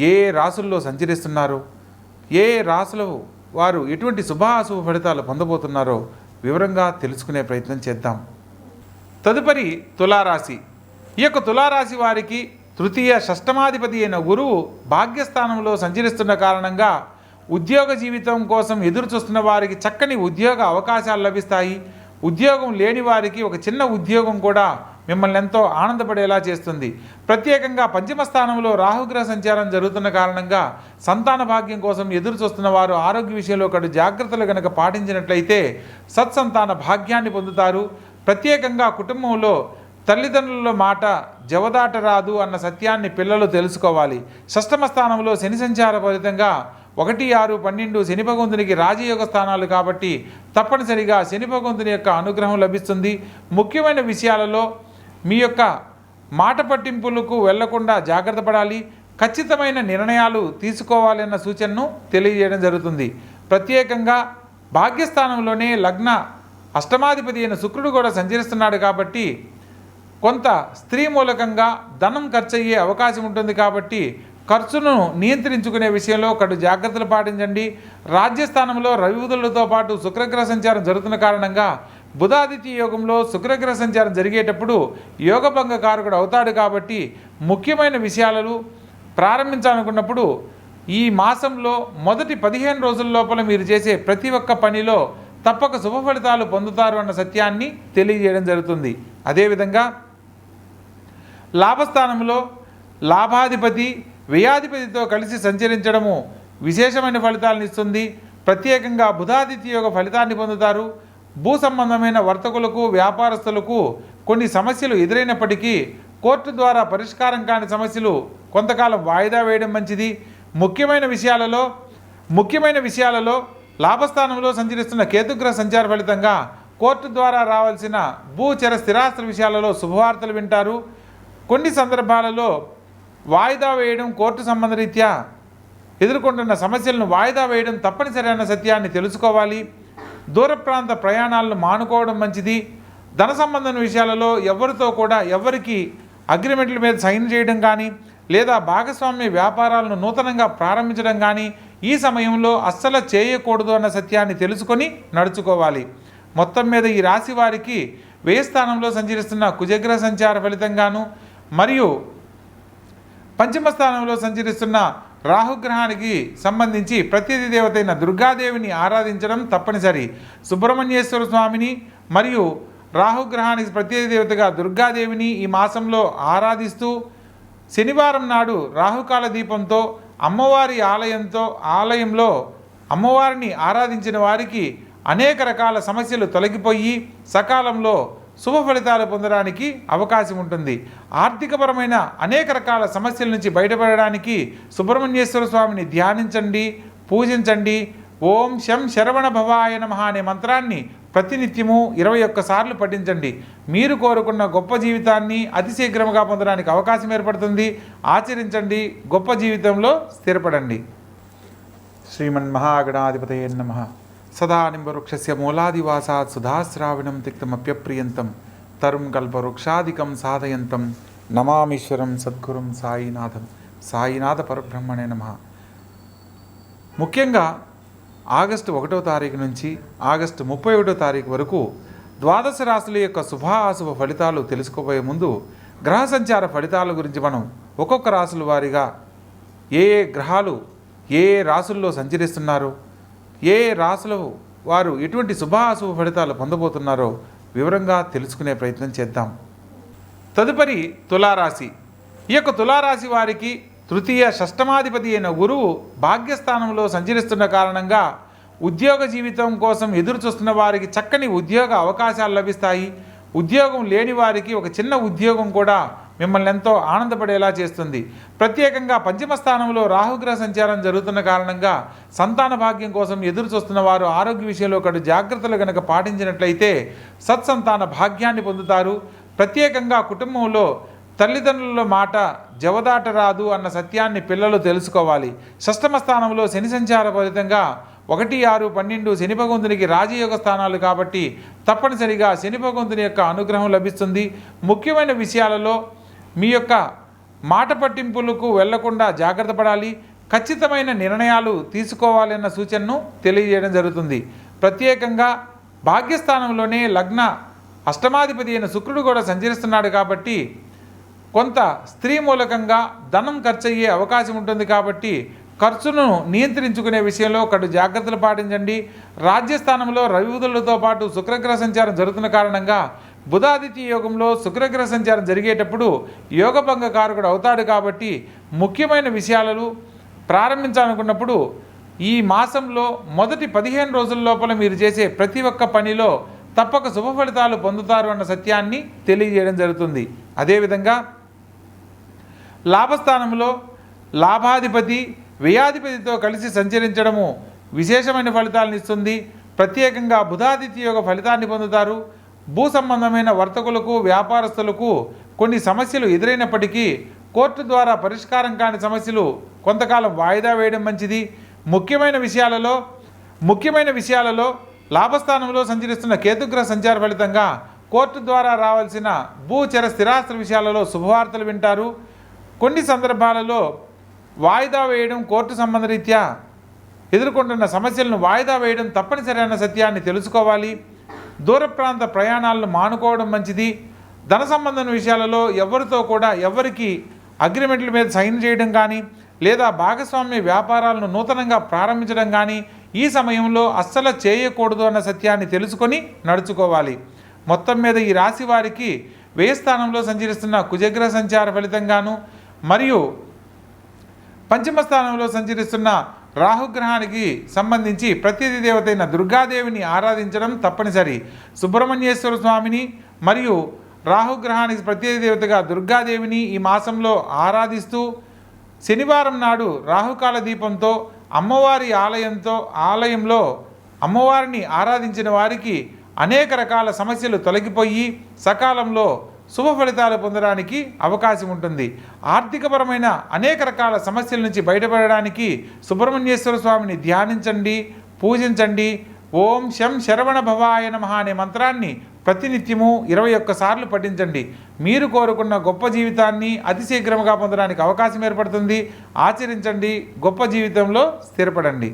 ఏ రాసుల్లో సంచరిస్తున్నారో? ఏ రాసులు వారు ఎటువంటి శుభాశుభ ఫలితాలు పొందబోతున్నారో వివరంగా తెలుసుకునే ప్రయత్నం చేద్దాం. తదుపరి తులారాశి. ఈ యొక్క తులారాశి వారికి తృతీయ షష్టమాధిపతి అయిన గురువు భాగ్యస్థానంలో సంచరిస్తున్న కారణంగా ఉద్యోగ జీవితం కోసం ఎదురు చూస్తున్న వారికి చక్కని ఉద్యోగ అవకాశాలు లభిస్తాయి. ఉద్యోగం లేని వారికి ఒక చిన్న ఉద్యోగం కూడా మిమ్మల్ని ఎంతో ఆనందపడేలా చేస్తుంది. ప్రత్యేకంగా పంచమ స్థానంలో రాహుగ్రహ సంచారం జరుగుతున్న కారణంగా సంతాన భాగ్యం కోసం ఎదురు చూస్తున్న వారు ఆరోగ్య విషయంలో కడు జాగ్రత్తలు కనుక పాటించినట్లయితే సత్సంతాన భాగ్యాన్ని పొందుతారు. ప్రత్యేకంగా కుటుంబంలో తల్లిదండ్రుల మాట జవదాట రాదు అన్న సత్యాన్ని పిల్లలు తెలుసుకోవాలి. షష్టమ స్థానంలో శని సంచార ఫలితంగా ఒకటి ఆరు పన్నెండు శని భగవంతునికి రాజయోగ స్థానాలు కాబట్టి తప్పనిసరిగా శని భగవంతుని యొక్క అనుగ్రహం లభిస్తుంది. ముఖ్యమైన విషయాలలో మీ యొక్క మాట పట్టింపులకు వెళ్ళకుండా జాగ్రత్త పడాలి ఖచ్చితమైన నిర్ణయాలు తీసుకోవాలన్న సూచనను తెలియజేయడం జరుగుతుంది. ప్రత్యేకంగా భాగ్యస్థానంలోనే లగ్న అష్టమాధిపతి అయిన శుక్రుడు కూడా సంచరిస్తున్నాడు కాబట్టి కొంత స్త్రీ మూలకంగా ధనం ఖర్చయ్యే అవకాశం ఉంటుంది కాబట్టి ఖర్చును నియంత్రించుకునే విషయంలో కడు జాగ్రత్తలు పాటించండి. రాజ్యస్థానంలో రవిబుధులతో పాటు శుక్రగ్రహ సంచారం జరుగుతున్న కారణంగా బుధాదిత్య యోగంలో శుక్రగ్రహ సంచారం జరిగేటప్పుడు యోగభంగకారకుడు అవుతాడు కాబట్టి ముఖ్యమైన విషయాలను ప్రారంభించాలనుకున్నప్పుడు ఈ మాసంలో మొదటి పదిహేను రోజుల లోపల మీరు చేసే ప్రతి ఒక్క పనిలో తప్పక శుభ ఫలితాలు పొందుతారు అన్న సత్యాన్ని తెలియజేయడం జరుగుతుంది. అదేవిధంగా లాభస్థానంలో లాభాధిపతి వ్యయాధిపతితో కలిసి సంచరించడము విశేషమైన ఫలితాలను ఇస్తుంది. ప్రత్యేకంగా బుధాదిత్య యొక్క ఫలితాన్ని పొందుతారు. భూ సంబంధమైన వర్తకులకు వ్యాపారస్తులకు కొన్ని సమస్యలు ఎదురైనప్పటికీ కోర్టు ద్వారా పరిష్కారం కాని సమస్యలు కొంతకాలం వాయిదా వేయడం మంచిది. ముఖ్యమైన విషయాలలో ముఖ్యమైన విషయాలలో లాభస్థానంలో సంచరిస్తున్న కేతుగ్రహ సంచార ఫలితంగా కోర్టు ద్వారా రావాల్సిన భూచర స్థిరాస్తుల విషయాలలో శుభవార్తలు వింటారు. కొన్ని సందర్భాలలో వాయిదా వేయడం కోర్టు సంబంధరీత్యా ఎదుర్కొంటున్న సమస్యలను వాయిదా వేయడం తప్పనిసరి అన్న సత్యాన్ని తెలుసుకోవాలి. దూర ప్రాంత ప్రయాణాలను మానుకోవడం మంచిది. ధన సంబంధం విషయాలలో ఎవరితో కూడా ఎవరికి అగ్రిమెంట్ల మీద సైన్ చేయడం కానీ లేదా భాగస్వామ్య వ్యాపారాలను నూతనంగా ప్రారంభించడం కానీ ఈ సమయంలో అస్సలు చేయకూడదు అన్న సత్యాన్ని తెలుసుకొని నడుచుకోవాలి. మొత్తం మీద ఈ రాశి వారికి వ్యయస్థానంలో సంచరిస్తున్న కుజగ్రహ సంచార ఫలితంగాను మరియు పంచమ స్థానంలో సంచరిస్తున్న రాహుగ్రహానికి సంబంధించి ప్రతినిధి దేవతైన దుర్గాదేవిని ఆరాధించడం తప్పనిసరి. సుబ్రహ్మణ్యేశ్వర స్వామిని మరియు రాహుగ్రహానికి ప్రతినిధి దేవతగా దుర్గాదేవిని ఈ మాసంలో ఆరాధిస్తూ శనివారం నాడు రాహుకాల దీపంతో అమ్మవారి ఆలయంతో ఆలయంలో అమ్మవారిని ఆరాధించిన వారికి అనేక రకాల సమస్యలు తొలగిపోయి సకాలంలో శుభ ఫలితాలు పొందడానికి అవకాశం ఉంటుంది. ఆర్థికపరమైన అనేక రకాల సమస్యల నుంచి బయటపడడానికి సుబ్రహ్మణ్యేశ్వర స్వామిని ధ్యానించండి పూజించండి. ఓం శం శరవణ భవాయ నమః అనే మంత్రాన్ని ప్రతినిత్యము ఇరవై ఒక్కసార్లు పఠించండి. మీరు కోరుకున్న గొప్ప జీవితాన్ని అతిశీఘ్రముగా పొందడానికి అవకాశం ఏర్పడుతుంది. ఆచరించండి గొప్ప జీవితంలో స్థిరపడండి. శ్రీమన్మహాగణాధిపతయే నమ. సదానింబవృక్షస్య మూలాదివాసాత్ సుధాశ్రావణం తిక్తమప్యప్రియంతం తరుం కల్పవృక్షాదికం సాధయంతం నమామీశ్వరం సద్గురుం సాయినాథం సాయినాథ పరబ్రహ్మణే నమ ముఖ్యంగా ఆగస్టు ఒకటో తారీఖు నుంచి ఆగస్టు ముప్పై ఒకటో తారీఖు వరకు ద్వాదశ రాశుల యొక్క శుభాశుభ ఫలితాలు తెలుసుకోబోయే ముందు గ్రహ సంచార ఫలితాల గురించి మనం ఒక్కొక్క రాశుల వారిగా ఏ ఏ గ్రహాలు ఏ ఏ రాశుల్లో సంచరిస్తున్నారు ఏ రాసులు వారు ఎటువంటి శుభ అశుభ ఫలితాలు పొందబోతున్నారో వివరంగా తెలుసుకునే ప్రయత్నం చేద్దాం. తదుపరి తులారాశి. ఈ యొక్క తులారాశి వారికి తృతీయ షష్టమాధిపతి అయిన గురువు భాగ్యస్థానంలో సంచరిస్తున్న కారణంగా ఉద్యోగ జీవితం కోసం ఎదురు చూస్తున్న వారికి చక్కని ఉద్యోగ అవకాశాలు లభిస్తాయి. ఉద్యోగం లేని వారికి ఒక చిన్న ఉద్యోగం కూడా మిమ్మల్ని ఎంతో ఆనందపడేలా చేస్తుంది. ప్రత్యేకంగా పంచమ స్థానంలో రాహుగ్రహ సంచారం జరుగుతున్న కారణంగా సంతాన భాగ్యం కోసం ఎదురు చూస్తున్న వారు ఆరోగ్య విషయంలో కడు జాగ్రత్తలు గనక పాటించినట్లయితే సత్సంతాన భాగ్యాన్ని పొందుతారు. ప్రత్యేకంగా కుటుంబంలో తల్లిదండ్రుల మాట జవదాట రాదు అన్న సత్యాన్ని పిల్లలు తెలుసుకోవాలి. షష్టమ స్థానంలో శని సంచార ఫలితంగా ఒకటి ఆరు పన్నెండు శని భగవంతునికి రాజయోగ స్థానాలు కాబట్టి తప్పనిసరిగా శని భగవంతుని యొక్క అనుగ్రహం లభిస్తుంది. ముఖ్యమైన విషయాలలో మీ యొక్క మాట పట్టింపులకు వెళ్ళకుండా జాగ్రత్త పడాలి ఖచ్చితమైన నిర్ణయాలు తీసుకోవాలన్న సూచనను తెలియజేయడం జరుగుతుంది. ప్రత్యేకంగా భాగ్యస్థానంలోనే లగ్న అష్టమాధిపతి అయిన శుక్రుడు కూడా సంచరిస్తున్నాడు కాబట్టి కొంత స్త్రీ మూలకంగా ధనం ఖర్చు అయ్యే అవకాశం ఉంటుంది కాబట్టి ఖర్చును నియంత్రించుకునే విషయంలో కడు జాగ్రత్తలు పాటించండి. రాజ్యస్థానంలో రవిబుధులతో పాటు శుక్రగ్రహ సంచారం జరుగుతున్న కారణంగా బుధాదిత్య యోగంలో శుక్రగ్రహ సంచారం జరిగేటప్పుడు యోగభంగకారకుడు అవుతాడు కాబట్టి ముఖ్యమైన విషయాలను ప్రారంభించాలనుకున్నప్పుడు ఈ మాసంలో మొదటి పదిహేను రోజుల లోపల మీరు చేసే ప్రతి ఒక్క పనిలో తప్పక శుభ ఫలితాలు పొందుతారు అన్న సత్యాన్ని తెలియజేయడం జరుగుతుంది. అదేవిధంగా లాభస్థానంలో లాభాధిపతి వ్యయాధిపతితో కలిసి సంచరించడము విశేషమైన ఫలితాలను ఇస్తుంది. ప్రత్యేకంగా బుధాదిత్య యొక్క ఫలితాన్ని పొందుతారు. భూ సంబంధమైన వర్తకులకు వ్యాపారస్తులకు కొన్ని సమస్యలు ఎదురైనప్పటికీ కోర్టు ద్వారా పరిష్కారం కాని సమస్యలు కొంతకాలం వాయిదా వేయడం మంచిది. ముఖ్యమైన విషయాలలో ముఖ్యమైన విషయాలలో లాభస్థానంలో సంచరిస్తున్న కేతుగ్రహ సంచార ఫలితంగా కోర్టు ద్వారా రావాల్సిన భూచర స్థిరాస్త్ర విషయాలలో శుభవార్తలు వింటారు. కొన్ని సందర్భాలలో వాయిదా వేయడం కోర్టు సంబంధరీత్యా ఎదుర్కొంటున్న సమస్యలను వాయిదా వేయడం తప్పనిసరి అన్న సత్యాన్ని తెలుసుకోవాలి. దూర ప్రాంత ప్రయాణాలను మానుకోవడం మంచిది. ధన సంబంధం విషయాలలో ఎవరితో కూడా ఎవరికి అగ్రిమెంట్ల మీద సైన్ చేయడం కానీ లేదా భాగస్వామ్య వ్యాపారాలను నూతనంగా ప్రారంభించడం కానీ ఈ సమయంలో అస్సలు చేయకూడదు అన్న సత్యాన్ని తెలుసుకొని నడుచుకోవాలి. మొత్తం మీద ఈ రాశి వారికి వ్యయ స్థానంలో సంచరిస్తున్న కుజగ్రహ సంచార ఫలితంగాను మరియు పంచమ స్థానంలో సంచరిస్తున్న రాహుగ్రహానికి సంబంధించి ప్రతిది దేవతైన దుర్గాదేవిని ఆరాధించడం తప్పనిసరి. సుబ్రహ్మణ్యేశ్వర స్వామిని మరియు రాహుగ్రహానికి ప్రత్యేక దేవతగా దుర్గాదేవిని ఈ మాసంలో ఆరాధిస్తూ శనివారం నాడు రాహుకాల దీపంతో అమ్మవారి ఆలయంతో ఆలయంలో అమ్మవారిని ఆరాధించిన వారికి అనేక రకాల సమస్యలు తొలగిపోయి సకాలంలో శుభ ఫలితాలు పొందడానికి అవకాశం ఉంటుంది. ఆర్థికపరమైన అనేక రకాల సమస్యల నుంచి బయటపడడానికి సుబ్రహ్మణ్యేశ్వర స్వామిని ధ్యానించండి పూజించండి. ఓం శం శరవణ భవాయ నమః అనే మంత్రాన్ని ప్రతినిత్యము ఇరవై ఒక్కసార్లు పఠించండి. మీరు కోరుకున్న గొప్ప జీవితాన్ని అతి శీఘ్రముగా పొందడానికి అవకాశం ఏర్పడుతుంది. ఆచరించండి గొప్ప జీవితంలో స్థిరపడండి.